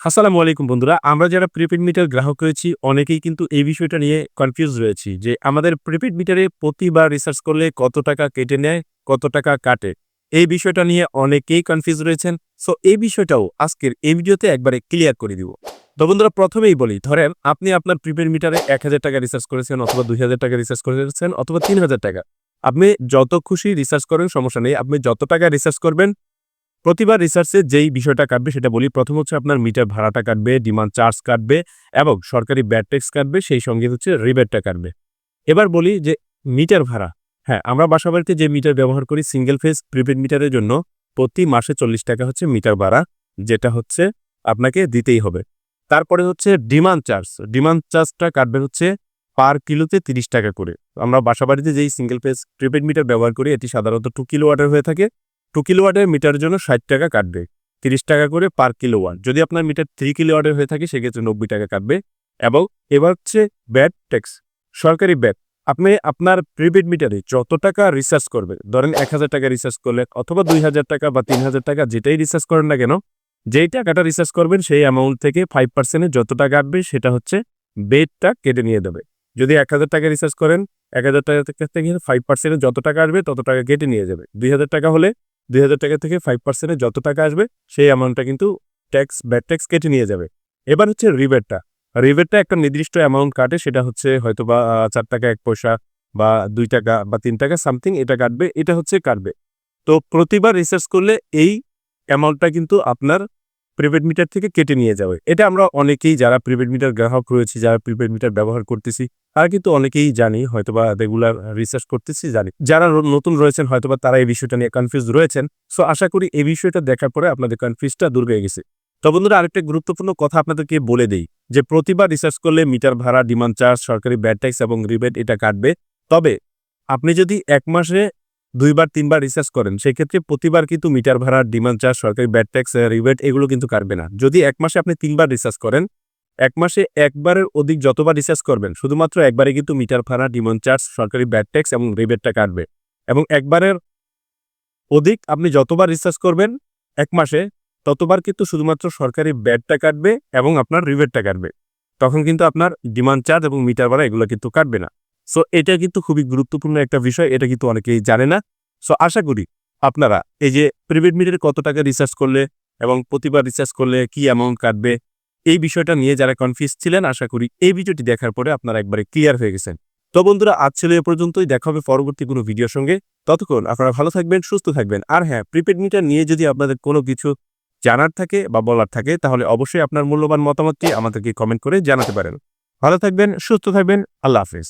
আসসালামু আলাইকুম বন্ধুরা, আমরা যারা প্রিপেড মিটার গ্রাহক রয়েছি, অনেকেই কিন্তু এই বিষয়টা নিয়ে কনফিউজ রয়েছি যে আমাদের প্রিপেড মিটারে প্রতিবার রিসার্চ করলে কত টাকা কেটে নেয়, কত টাকা কাটে। এই বিষয়টা নিয়ে অনেকেই কনফিউজ রয়েছেন। সো এই বিষয়টাও আজকের এই ভিডিওতে একবারে ক্লিয়ার করে দিব। তো বন্ধুরা, প্রথমেই বলি, ধরেন আপনি আপনার প্রিপেড মিটারে এক হাজার টাকা রিসার্চ করেছেন অথবা দুই হাজার টাকা রিসার্চ করেছেন অথবা তিন হাজার টাকা। আপনি যত খুশি রিসার্চ করেন, সমস্যা নেই। আপনি যত টাকা রিসার্চ করবেন প্রতিবার রিসার্চে যেই বিষয়টা কাটবে সেটা বলি। প্রথম হচ্ছে আপনার মিটার ভাড়াটা কাটবে ডিমান্ড চার্জ কাটবে এবং সরকারি ব্যাড ট্যাক্স কাটবে, সেই সঙ্গে হচ্ছে রিবেটটা কাটবে। এবার বলি যে মিটার ভাড়া। হ্যাঁ আমরা বাসাবাড়িতে যে মিটার ব্যবহার করি সিঙ্গেল ফেজ প্রিপেড মিটারের জন্য, প্রতি মাসে চল্লিশ টাকা হচ্ছে মিটার ভাড়া, যেটা হচ্ছে আপনাকে দিতেই হবে। তারপরে হচ্ছে ডিমান্ড চার্জ ডিমান্ড চার্জটা কাটবে হচ্ছে পার কিলোতে তিরিশ টাকা করে। আমরা বাসাবাড়িতে যেই সিঙ্গেল ফেজ প্রিপেড মিটার ব্যবহার করি, এটি সাধারণত টু কিলো ওয়াটের হয়ে থাকে। টু কিলো ওয়াটের মিটারের জন্য ষাট টাকা কাটবে। তিরিশ টাকা করে পার কিলো ওয়াট যদি আপনার মিটার থ্রি কিলো ওয়াটের হয়ে থাকে, সেক্ষেত্রে নব্বই টাকা কাটবে। এবং এবার হচ্ছে ব্যাট ট্যাক্স সরকারি ব্যাট আপনি আপনার প্রিপেড মিটারে যত টাকা রিচার্জ করবেন ধরেন এক হাজার টাকা রিচার্জ করলেন, অথবা দুই হাজার টাকা বা তিন হাজার টাকা, যেটাই রিচার্জ করেন না কেন, যেই টাকাটা রিচার্জ করবেন, সেই অ্যামাউন্ট থেকে ফাইভ পার্সেন্টে যত টাকা কাটবে, সেটা হচ্ছে বেডটা কেটে নিয়ে দেবে যদি এক হাজার টাকা রিচার্জ করেন, এক হাজার টাকা থেকে ফাইভ পার্সেন্টে যত টাকা আসবে, তত টাকা কেটে নিয়ে যাবে। দুই হাজার টাকা হলে দুই হাজার টাকা থেকে ফাইভ পার্সেন্টে যত টাকা আসবে, সেই অ্যামাউন্টটা কিন্তু ট্যাক্স ব্যাড ট্যাক্স কেটে নিয়ে যাবে। এবার হচ্ছে রিবেটটা রিবেটটা একটা নির্দিষ্ট অ্যামাউন্ট কাটে, সেটা হচ্ছে হয়তো বা চার টাকা, এক পয়সা বা দুই টাকা বা তিন টাকা সামথিং এটা কাটবে, এটা হচ্ছে কাটবে। তো প্রতিবার রিসার্চ করলে এই অ্যামাউন্টটা কিন্তু আপনার প্রিপেড মিটার থেকে কেটে নিয়ে যাবে। এটা আমরা অনেকেই যারা প্রিপেড মিটার গ্রাহক রয়েছে, যারা প্রিপেড মিটার ব্যবহার করতেছি, তারা কিন্তু অনেকেই জানি, হয়তোবা রেগুলার রিসার্চ করতেছি, জানি। যারা নতুন রয়েছেন, হয়তোবা তারা এই বিষয়টা নিয়ে কনফিউজ রয়েছেন। সো আশা করি এই বিষয়টা দেখার পরে আপনাদের কনফিউজটা দূর হয়ে গেছে। তো বন্ধুরা, আরেকটা গুরুত্বপূর্ণ কথা আপনাদেরকে বলে দেই, যে প্রতিবার রিসার্চ করলে মিটার ভাড়া ডিমান্ড চার্জ সরকারি ব্যাড ট্যাক্স এবং রিবেট এটা কাটবে। তবে আপনি যদি এক মাসে দুইবার, তিনবার রিসার্চ করেন। সেক্ষেত্রে প্রতিবার কিন্তু মিটার ভাড়া ডিমান্ড চার্জ সরকারি ব্যাড ট্যাক্স রিবেট এগুলো কিন্তু কাটবে না। যদি এক মাসে আপনি তিনবার রিসার্চ করেন, এক মাসে একবারের অধিক যতবার রিসার্চ করবেন, শুধুমাত্র একবারে কিন্তু মিটার ভাড়া ডিমান্ড চার্জ সরকারি ব্যাড ট্যাক্স এবং রিবেটটা কাটবে। এবং একবারের অধিক আপনি যতবার রিসার্চ করবেন, এক মাসে, ততবার কিন্তু শুধুমাত্র সরকারি ব্যাডটা কাটবে এবং আপনার রিবেটটা কাটবে। তখন কিন্তু আপনার ডিমান্ড চার্জ এবং মিটার ভাড়া এগুলো কিন্তু কাটবে না। সো এটা কিন্তু খুবই গুরুত্বপূর্ণ একটা বিষয়, এটা কিন্তু অনেকেই জানে না। সো আশা করি আপনারা এই যে প্রিপেড মিটারে কত টাকা রিসার্চ করলে এবং প্রতিবার রিসার্চ করলে কি অ্যামাউন্ট কাটবে, এই বিষয়টা নিয়ে যারা কনফিউজ ছিলেন, আশা করি এই ভিডিওটি দেখার পরে আপনারা একবারে ক্লিয়ার হয়ে গেছেন। তো বন্ধুরা, আজ ছিল এ পর্যন্তই, দেখা হবে পরবর্তী কোনো ভিডিওর সঙ্গে। ততক্ষণ আপনারা ভালো থাকবেন, সুস্থ থাকবেন। আর হ্যাঁ প্রিপেড মিটার নিয়ে যদি আপনাদের কোনো কিছু জানার থাকে বা বলার থাকে, তাহলে অবশ্যই আপনার মূল্যবান মতামতটি আমাদেরকে কমেন্ট করে জানাতে পারেন। ভালো থাকবেন, সুস্থ থাকবেন, আল্লাহ হাফেজ।